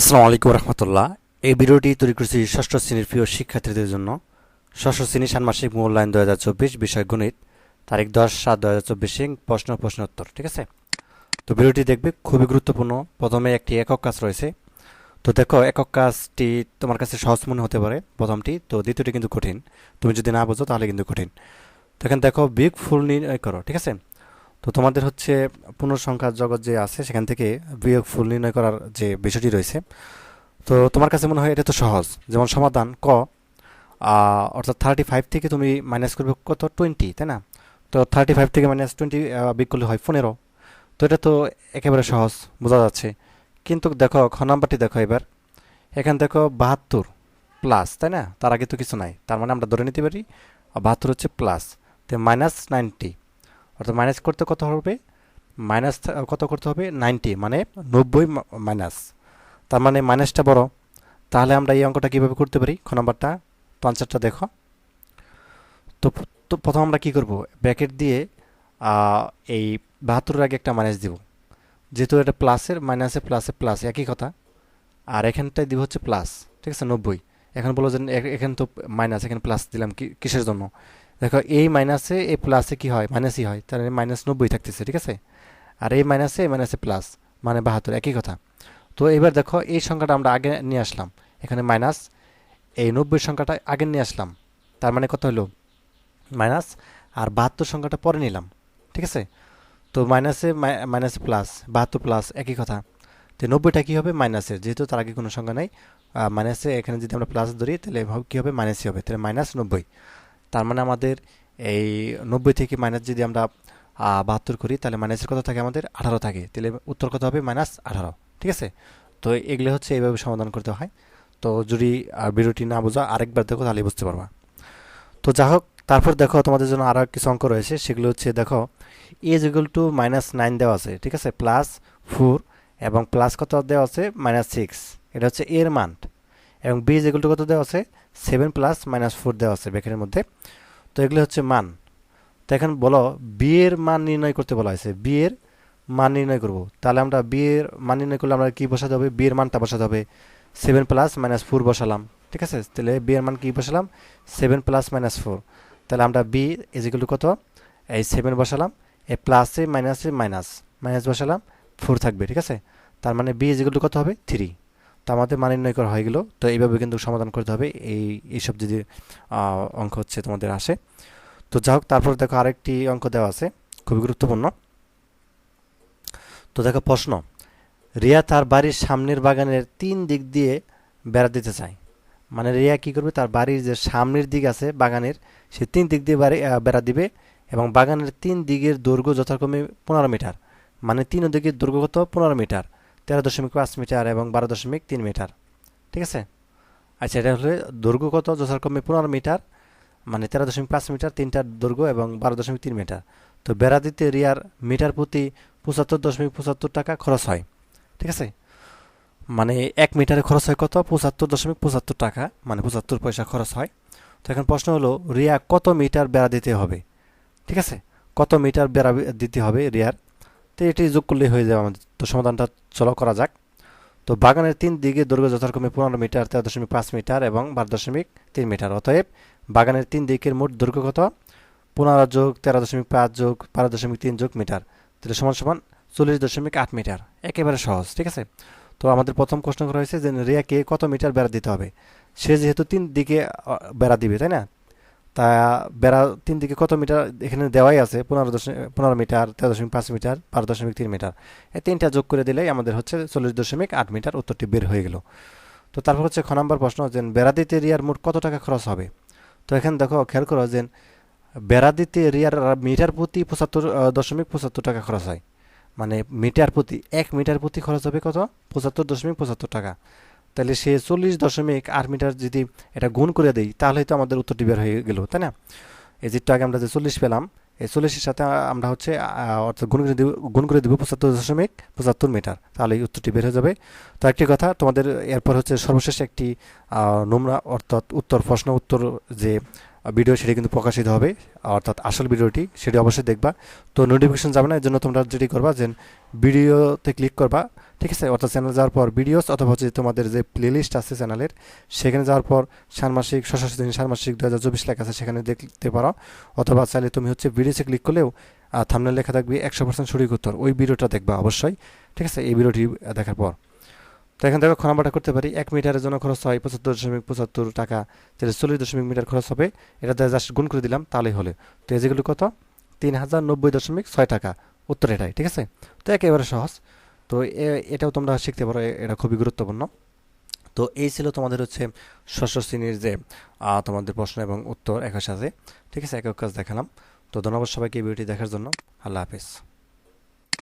আসসালামু আলাইকুম রহমতুল্লাহ। এই ভিডিওটি তৈরি করেছি ষষ্ঠ শ্রেণির প্রিয় শিক্ষার্থীদের জন্য। ষষ্ঠ শ্রেণি ষান্মাসিক মূল্যায়ন দু হাজার চব্বিশ বিষয় গণিত, তারিখ দশ সাত দু হাজার চব্বিশে প্রশ্ন প্রশ্ন উত্তর ঠিক আছে? তো ভিডিওটি দেখবে খুবই গুরুত্বপূর্ণ। প্রথমে একটি একক কাজ রয়েছে। তো দেখো, একক কাজটি তোমার কাছে সহজ মনে হতে পারে প্রথমটি। তো দ্বিতীয়টি কিন্তু কঠিন। তুমি যদি না বোঝো তাহলে কিন্তু কঠিন। তো এখানে দেখো বিগ ফুল নির্ণয় করো, ঠিক আছে? তো তোমাদের হচ্ছে পুনঃসংখ্যার জগৎ যে আছে, সেখান থেকে বিয়োগ, ফুল নির্ণয় করার যে বিষয়টি রয়েছে। তো তোমার কাছে মনে হয় এটা তো সহজ। যেমন সমাধান ক অর্থাৎ থার্টি ফাইভ থেকে তুমি মাইনাস করবে কত? টোয়েন্টি তাই না? তো থার্টি ফাইভ থেকে মাইনাস টোয়েন্টি বিয়োগ করলে হয় পনেরো। তো এটা তো একেবারে সহজ, বোঝা যাচ্ছে। কিন্তু দেখো, খ নাম্বারটি দেখো এবার। এখানে দেখো বাহাত্তর প্লাস তাই না? তার আগে তো কিছু নাই। তার মানে আমরা ধরে নিতে পারি, বাহাত্তর হচ্ছে প্লাস তো মাইনাস নাইনটি অর্থাৎ মাইনাস করতে কত হবে? মাইনাস কত করতে হবে? নাইনটি মানে নব্বই মাইনাস তার মানে মাইনাসটা বড়। তাহলে আমরা এই অঙ্কটা কীভাবে করতে পারি? খ নম্বরটা পঞ্চাশটা দেখো। তো তো প্রথম আমরা কি করব? ব্র্যাকেট দিয়ে এই বাহাত্তরের আগে একটা মাইনাস দিব। যেহেতু এটা প্লাসের মাইনাসে প্লাসে প্লাস একই কথা। আর এখানটায় দিব হচ্ছে প্লাস ঠিক আছে? নব্বই। এখন বলো যে এখানে তো মাইনাস এখানে প্লাস দিলাম কিসের জন্য? দেখো এই মাইনাসে এই প্লাসে কি হয়? মাইনাসই হয়। তাহলে মাইনাস নব্বই থাকতেছে, ঠিক আছে? আর এই মাইনাসে এই মাইনাসে প্লাস মানে বাহাত্তর, একই কথা। তো এবার দেখো, এই সংখ্যাটা আমরা আগে নিয়ে আসলাম। এখানে মাইনাস এই নব্বই সংখ্যাটা আগে নিয়ে আসলাম। তার মানে কত হলো? মাইনাস আর বাহাত্তর সংখ্যাটা পরে নিলাম। ঠিক আছে? তো মাইনাসে মাইনাসে প্লাস বাহাত্তর প্লাস একই কথা। তো নব্বইটা কী হবে? মাইনাসের যেহেতু তার আগে কোনো সংখ্যা নেই। মাইনাসে এখানে যদি আমরা প্লাস ধরি, তাহলে কী হবে? মাইনাসই হবে। তাহলে মাইনাস নব্বই। তার মানে আমাদের এই নব্বই থেকে মাইনাস যদি আমরা বাহাত্তর করি, তাহলে মাইনাসের কত থাকে আমাদের? আঠারো থাকে। তাহলে উত্তর কত হবে? মাইনাস আঠারো। ঠিক আছে? তো এগুলো হচ্ছে এইভাবে সমাধান করতে হয়। তো যদি ভিডিওটি না বোঝা, আরেকবার দেখো তাহলে বুঝতে পারবা। তো যা হোক, তারপর দেখো তোমাদের জন্য আরও কিছু অঙ্ক রয়েছে। সেগুলো হচ্ছে দেখো x equal to minus nine দেওয়া আছে। ঠিক আছে? প্লাস ফোর এবং প্লাস কত দেওয়া আছে? মাইনাস সিক্স এটা হচ্ছে এর মান। এবং বি ইজ ইকুয়াল টু কত দেওয়া আছে? সেভেন প্লাস মাইনাস ফোর দেওয়া আছে ব্যাকেটের মধ্যে। তো এগুলো হচ্ছে মান। তো এখন বলো বি এর মান নির্ণয় করতে বলা হয়েছে। বি এর মান নির্ণয় করব। তাহলে আমরা বি এর মান নির্ণয় করলে আমরা কী বসাতে হবে? বি এর মানটা বসাতে হবে। সেভেন প্লাস মাইনাস ফোর বসালাম। ঠিক আছে? তাহলে বি এর মান কী বসালাম? Seven plus minus four. তাহলে আমরা বি টু কত? এই সেভেন বসালাম। এই প্লাসে মাইনাসে মাইনাস। মাইনাস বসালাম। ফোর থাকবে। ঠিক আছে? তার মানে বি টু কত হবে? থ্রি। তো আমাদের মান নির্ণয় করা হয়ে গেল। তো এইভাবে কিন্তু সমাধান করতে হবে। এই, এইসব যদি অঙ্ক হচ্ছে তোমাদের আসে। তো যাই হোক, তারপর দেখো আরেকটি অঙ্ক দেওয়া আছে। খুবই গুরুত্বপূর্ণ। তো দেখো প্রশ্ন। রিয়া তার বাড়ির সামনের বাগানের তিন দিক দিয়ে বেড়া দিতে চায়। মানে রিয়া কি করবে? তার বাড়ির যে সামনের দিক আছে বাগানের, সে তিন দিক দিয়ে বাড়ি বেড়া দিবে এবং বাগানের তিন দিকের দৈর্ঘ্য যথাক্রমে পনেরো মিটার। মানে তিন দিকের দৈর্ঘ্য কত? পনেরো মিটার। তেরো দশমিক পাঁচ মিটার এবং বারো দশমিক তিন মিটার। ঠিক আছে? আচ্ছা এটা হলে দৈর্ঘ্য কত? যথাক্রমে পনেরো মিটার। মানে তেরো দশমিক পাঁচ মিটার তিনটার দৈর্ঘ্য এবং বারো দশমিক তিন মিটার। তো বেড়া দিতে রিয়ার মিটার প্রতি পঁচাত্তর দশমিক পঁচাত্তর টাকা খরচ হয়। ঠিক আছে? মানে এক মিটারে খরচ হয় কত? পঁচাত্তর দশমিক পঁচাত্তর টাকা। মানে পঁচাত্তর পয়সা খরচ হয়। তো এখন প্রশ্ন হলো, রিয়া কত মিটার বেড়া দিতে হবে? ঠিক আছে? কত মিটার বেড়া দিতে হবে রিয়ার? তো এটি যোগ করলেই হয়ে যাবে আমাদের। তো সমাধানটা চলো করা যাক। তো বাগানের তিন দিকে দৈর্ঘ্য যথাক্রমে পনেরো মিটার, তেরো দশমিক পাঁচ মিটার এবং বারো দশমিক তিন মিটার। অতএব বাগানের তিন দিকের মোট দৈর্ঘ্য কত? পনেরো যোগ তেরো দশমিক পাঁচ যোগ বারো দশমিক তিন যোগ মিটার। তাহলে সমান সমান চল্লিশ দশমিক আট মিটার। একেবারে সহজ, ঠিক আছে? তো আমাদের প্রথম প্রশ্ন করা হয়েছে যে রিয়াকে কত মিটার বেড়া দিতে হবে? সে যেহেতু তিন দিকে বেড়া দিবে, তাই না? তা বেড়া তিন দিকে কত মিটার এখানে দেওয়াই আছে? পনেরো দশমিক, পনেরো মিটার, তেরো দশমিক পাঁচ মিটার, বারো দশমিক তিন মিটার। এই তিনটা যোগ করে দিলেই আমাদের হচ্ছে চল্লিশ দশমিক আট মিটার উত্তরটি বের হয়ে গেল। তো তারপর হচ্ছে খ নম্বর প্রশ্ন যে বেড়া দিতে রিয়ার মোট কত টাকা খরচ হবে? তো এখানে দেখো, খেয়াল করো যে বেড়া দিতে রিয়ার মিটার প্রতি পঁচাত্তর দশমিক পঁচাত্তর টাকা খরচ হয়। মানে মিটার প্রতি, এক মিটার প্রতি খরচ হবে কত? পঁচাত্তর দশমিক পঁচাত্তর টাকা। তাহলে সে চল্লিশ দশমিক আট মিটার যদি এটা গুণ করে দেই তাহলে তো আমাদের উত্তরটি বের হয়ে গেল, তাই না? এই যেটা আগে আমরা যে চল্লিশ পেলাম, এই চল্লিশের সাথে আমরা হচ্ছে অর্থাৎ গুণ করে দিব, গুণ করে দিব পঁচাত্তর দশমিক পঁচাত্তর মিটার তাহলে এই উত্তরটি বের হয়ে যাবে। তো একটি কথা, তোমাদের এরপর হচ্ছে সর্বশেষ একটি নোমরা অর্থাৎ উত্তর, প্রশ্ন উত্তর যে ভিডিও সেটি কিন্তু প্রকাশিত হবে, অর্থাৎ আসল ভিডিওটি সেটি অবশ্যই দেখবা। তো নোটিফিকেশন যাবে না, এর জন্য তোমরা যেটি করবা যে ভিডিওতে ক্লিক করবা, ঠিক আছে? অর্থাৎ চ্যানেল যাওয়ার পর ভিডিওস অথবা হচ্ছে তোমাদের যে প্লে লিস্ট আছে চ্যানেলের সেখানে যাওয়ার পর ষান্মাসিক ষষ্ঠ শ্রেণি ষান্মাসিক দু হাজার চব্বিশ লেখা আছে, সেখানে দেখতে পারো। অথবা চাইলে তুমি হচ্ছে ভিডিওসে ক্লিক করলেও থামনে লেখা থাকবে একশো পার্সেন্ট সঠিক উত্তর। ওই ভিডিওটা দেখবা অবশ্যই, ঠিক আছে? এই ভিডিওটি দেখার পর। তো এখান থেকে খ নাম্বারটা করতে পারি। এক মিটারের জন্য খরচ হয় পঁচাত্তর দশমিক পঁচাত্তর টাকা। তাহলে চল্লিশ দশমিক মিটার খরচ হবে এটা জাস্ট গুণ করে দিলাম, তাহলেই হলে। তো যেগুলো কত? তিন হাজার নব্বই দশমিক ছয় টাকা। উত্তর এটাই, ঠিক আছে? তো একেবারে সহজ। তো এটাও তোমরা শিখতে পারো এটা খুবই গুরুত্বপূর্ণ। তো এই ছিল তোমাদের হচ্ছে ষষ্ঠ শ্রেণির যে তোমাদের প্রশ্ন এবং উত্তর একের সাথে। ঠিক আছে? এক এক কাজ দেখালাম। তো ধন্যবাদ সবাইকে এই ভিডিওটি দেখার জন্য। আল্লাহ হাফিজ।